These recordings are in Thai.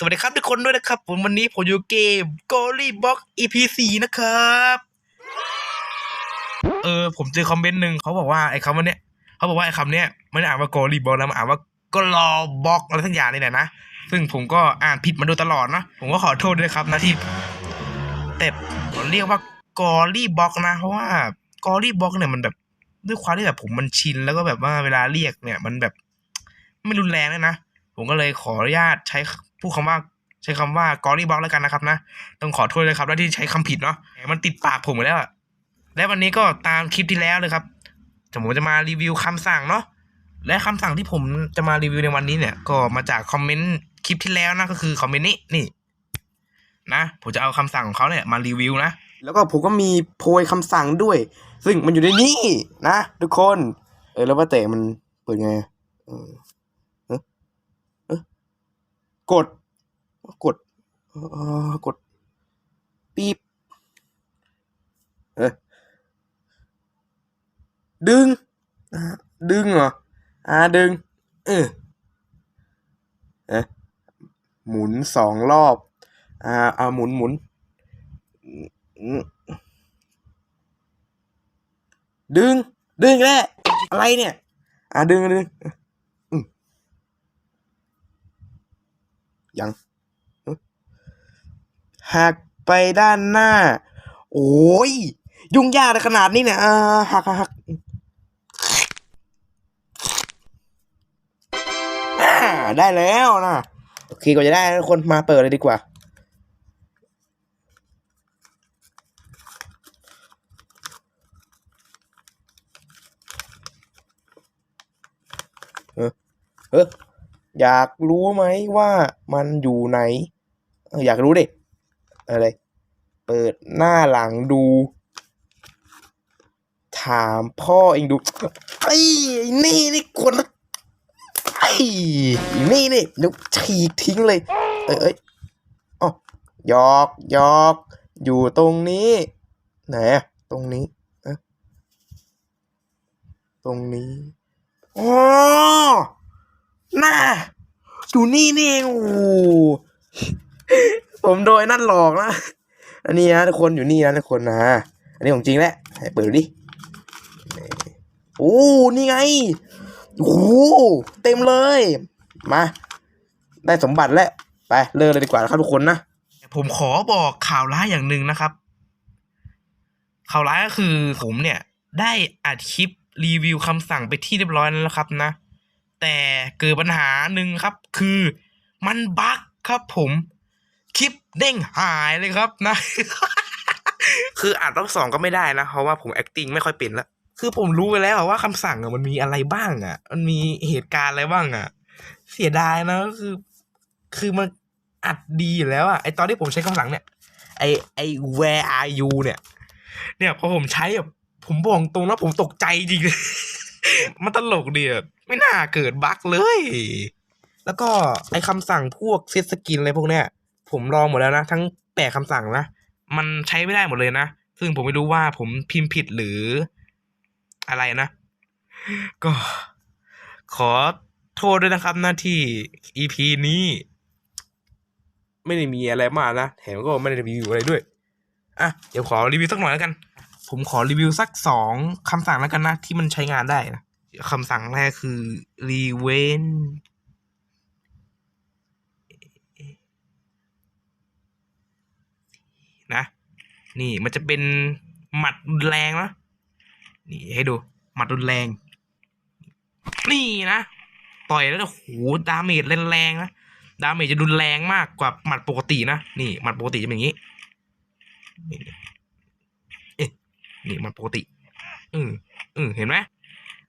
สวัสดีครับทุกคนด้วยนะครับ ผมวันนี้ผมอยู่เกม g o l y Box EP 4นะครับ เออ ผมเจอคอมเมนต์หนึ่งเขาบอกว่าไอ้คำว่าเนี้ยเขาบอกว่าไอ้คำเนี้ยไม่ได้อ่านว่า g o l y Box นะมันอ่านว่าก็รอบ็อกอะไรทั้งอย่างนี่แหละนะ ซึ่งผมก็อ่านผิดมาโดยตลอดนะผมก็ขอโทษด้วยครับนะที่แต่ผมเรียกว่ากอรี่บ็อกนะ เพราะว่ากอรี่บ็อกเนี่ยมันแบบด้วยความที่แบบผมมันชินแล้วก็แบบว่าเวลาเรียกเนี่ย มันแบบไม่รุนแรงเลยนะผมก็เลยขออนุญาตใช้ พูดคำว่าใช้คำว่ากอรี่บ็อกแล้วกันนะครับนะ ต้องขอโทษเลยครับแล้วที่ใช้คำผิดเนาะมันติดปากผมไปแล้วอะและวันนี้ก็ตามคลิปที่แล้วเลยครับผมจะมารีวิวคำสั่งเนาะและคำสั่งที่ผมจะมารีวิวในวันนี้เนี่ย ก็มาจากคอมเมนต์คลิปที่แล้วนะก็คือคอมเมนต์นี้นี่นะผมจะเอาคำสั่งของเขาเนี่ยมารีวิวนะแล้วก็ผมก็มีโพยคำสั่งด้วย ซึ่งมันอยู่ในนี้นะ ทุกคน เออแล้วว่าแต่มันเปิดไงเออ กด กดกดปีบเออดึง ดึงเหรอ อ่า ดึง เออเอะหมุนสองรอบ อ่า เอาหมุนหมุน ดึง ดึงแล้วอะไรเนี่ย อะดึงดึงอืม ยังหักไปด้านหน้า โอ้ย ยุ่งยากเลยขนาดนี้เนี่ยอ่าหักหักได้แล้วนะโอเคก็จะได้ทุกคนมาเปิดเลยดีกว่า เอออ อยากรู้ไหมว่ามันอยู่ไหน อยากรู้ดิอะไร เปิดหน้าหลังดู ถามพ่อเองดู ไอ้นี่นี่คนละไอ้นี่นี่เดี๋ยวฉีกทิ้งเลยเอ้ยเอ้ยอ๋อยอกยอกอยู่ตรงนี้ ไหนอะตรงนี้ตรงนี้อ๋อ น่าอยู่นี่นี่เองโอ้โหผมโดยนั่นหลอกนะ อันนี้นะทุกคนอยู่นี่นะทุกคนนะ อันนี้ของจริงแหละให้เปิดดูดิ โอ้ นี่ไง โอ้โหเต็มเลย มา ได้สมบัติแล้ว ไปเลิกเลยดีกว่านะครับทุกคนนะ ผมขอบอกข่าวร้ายอย่างหนึ่งนะครับ ข่าวร้ายก็คือผมเนี่ย ได้อัดคลิปรีวิวคำสั่งไปที่เรียบร้อยแล้วนะครับนะ แต่เกิดปัญหาหนึ่งครับ คือมันบั๊กครับผมคลิปเด้งหายเลยครับนะ คืออ่านรอบสองก็ไม่ได้นะ เพราะว่าผม acting ไม่ค่อยเป็นละคือผมรู้ไปแล้วว่าคำสั่งอะมันมีอะไรบ้างอะมันมีเหตุการณ์อะไรบ้างอะเสียดายนะคือ คือมันอัดดีอยู่แล้วอะไอตอนที่ผมใช้คำสั่งเนี่ย ไอไอ where are you เนี่ย เนี่ยพอผมใช้แบบผมบอกตรงนะผมตกใจจริงเลย มันตลกเดีอะไม่น่าเกิดบั๊กเลย แล้วก็ไอคำสั่งพวกเซตสกินอะไรพวกเนี้ย ผมลองหมดแล้วนะ ทั้งแปดคำสั่งนะ มันใช้ไม่ได้หมดเลยนะ ซึ่งผมไม่รู้ว่าผมพิมพ์ผิดหรืออะไรนะ ก็ขอโทษด้วยนะครับหน้าที่ EP นี้ ไม่ได้มีอะไรมากนะ แถมก็ไม่ได้รีวิวอะไรด้วย อะ เดี๋ยวขอรีวิวสักหน่อยแล้วกัน ผมขอรีวิวสักสองคำสั่งแล้วกันนะ ที่มันใช้งานได้นะคำสั่งแรกคือรีเวนนะ นี่มันจะเป็นหมัดรุนแรงนะ นี่ให้ดู หมัดรุนแรง นี่นะ ต่อยแล้วโอ้โหดาเมจแรงๆนะ ดาเมจจะรุนแรงมากกว่าหมัดปกตินะ นี่หมัดปกติจะเป็นอย่างนี้ นี่มัดปกติอืมอืมเห็นไหม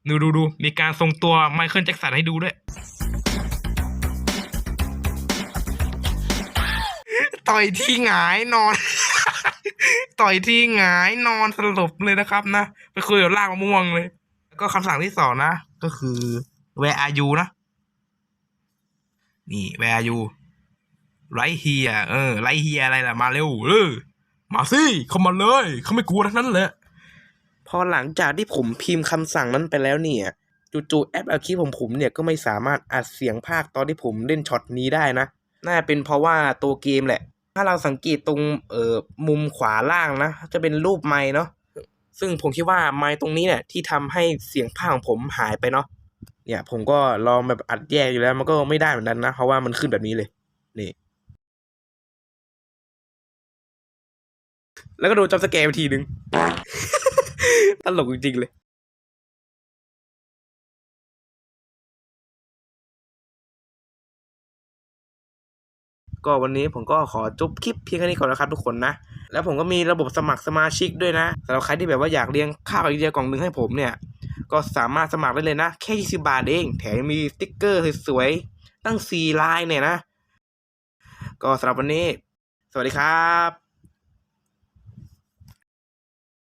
ดูดูดูมีการทรงตัวไมเคิลแจ็คสันให้ดูด้วย ต่อยที่หงายนอน ต่อยที่หงายนอนสลบเลยนะครับนะ ไปคุยกับลากมะม่วงเลย แล้วก็คำสั่งที่สองนะ ก็คือ where are you นะ นี่ where are you right here เออ right here อะไรล่ะ มาเร็วเออมาสิเข้ามาเลย เขาไม่กลัวทั้งนั้นแหละ พอหลังจากที่ผมพิมพ์คำสั่งนั้นไปแล้วเนี่ยจู่ๆแอปอาคีของผมเนี่ยก็ไม่สามารถอัดเสียงภาคตอนที่ผมเล่นช็อตนี้ได้นะ น่าจะเป็นเพราะว่าตัวเกมแหละ ถ้าเราสังเกตตรงเอ่อมุมขวาล่างนะ จะเป็นรูปไม้เนาะซึ่งผมคิดว่าไม้ตรงนี้เนี่ยที่ทำให้เสียงภาคของผมหายไปเนาะเนี่ยผมก็ลองแบบอัดแยกอยู่แล้ว มันก็ไม่ได้เหมือนกันนะ เพราะว่ามันขึ้นแบบนี้เลย นี่ แล้วก็โดนจับสแกร์ไปทีนึง ตลกจริงๆเลยก็วันนี้ผมก็ขอจบคลิปเพียงแค่นี้ก่อนนะครับทุกคนนะ แล้วผมก็มีระบบสมัครสมาชิกด้วยนะสำหรับใครที่แบบว่าอยากเลี้ยงข้าวไอเดียกล่องหนึ่งให้ผมเนี่ย ก็สามารถสมัครได้เลยนะ แค่20บาทเอง แถมมีสติ๊กเกอร์สวยๆตั้ง4ลายเนี่ยนะ ก็สำหรับวันนี้ สวัสดีครับ